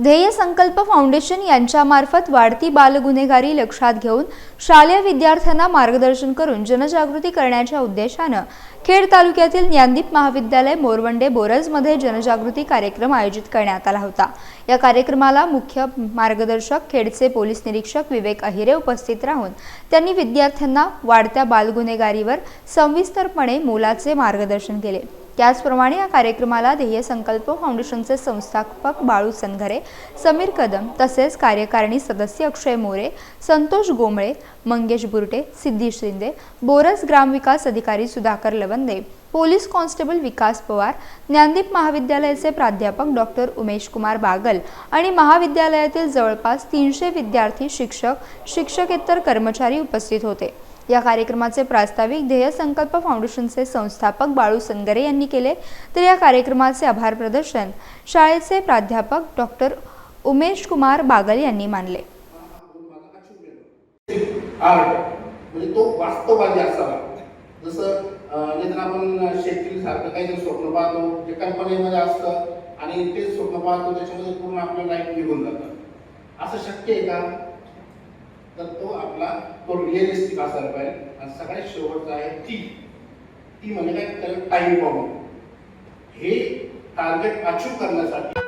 ध्येय संकल्प फाउंडेशन यांच्यामार्फत वाढती बालगुन्हेगारी लक्षात घेऊन शालेय विद्यार्थ्यांना मार्गदर्शन करून जनजागृती करण्याच्या उद्देशानं खेड तालुक्यातील ज्ञानदीप महाविद्यालय मोरवंडे बोरजमध्ये जनजागृती कार्यक्रम आयोजित करण्यात आला होता. या कार्यक्रमाला मुख्य मार्गदर्शक खेडचे पोलीस निरीक्षक विवेक अहिरे उपस्थित राहून त्यांनी विद्यार्थ्यांना वाढत्या बालगुन्हेगारीवर सविस्तरपणे मोलाचे मार्गदर्शन केले. त्याचप्रमाणे या कार्यक्रमाला ध्येय संकल्प फाउंडेशनचे संस्थापक बाळू सनघरे समीर कदम तसेच कार्यकारिणी सदस्य अक्षय मोरे संतोष गोमळे मंगेश बुरटे सिद्धी शिंदे बोरस ग्रामविकास अधिकारी सुधाकर लवंदे पोलीस कॉन्स्टेबल विकास पवार ज्ञानदीप महाविद्यालयाचे प्राध्यापक डॉक्टर उमेश कुमार बागल आणि महाविद्यालयातील जवळपास तीनशे विद्यार्थी शिक्षक शिक्षकेतर कर्मचारी उपस्थित होते. या कार्यक्रमाचे प्रास्ताविक ध्येय संकल्प फाउंडेशनचे संस्थापक बाळू संगरे यांनी केले. तर या कार्यक्रमाचे आभार प्रदर्शन शाळेचे प्राध्यापक डॉक्टर उमेश कुमार बागल यांनी मानले. म्हणजे तो वास्तववादी असावा. जसं अं, निदान आपण शेतकरी सारखं काही जर स्वप्न पाहतो जे कल्पनेमध्ये असतं आणि ते स्वप्न पाहतो त्याच्यामध्ये पूर्ण आपलं लाईफ निघून जातं. असं शक्य आहे का? तर तो आपला तो रिअलिस्टिक असायला पाहिजे. आणि सगळ्यात शेवटचा आहे ती. ती म्हणजे काय? त्याला टाइम बॉम्ब हे टार्गेट अचीव करण्यासाठी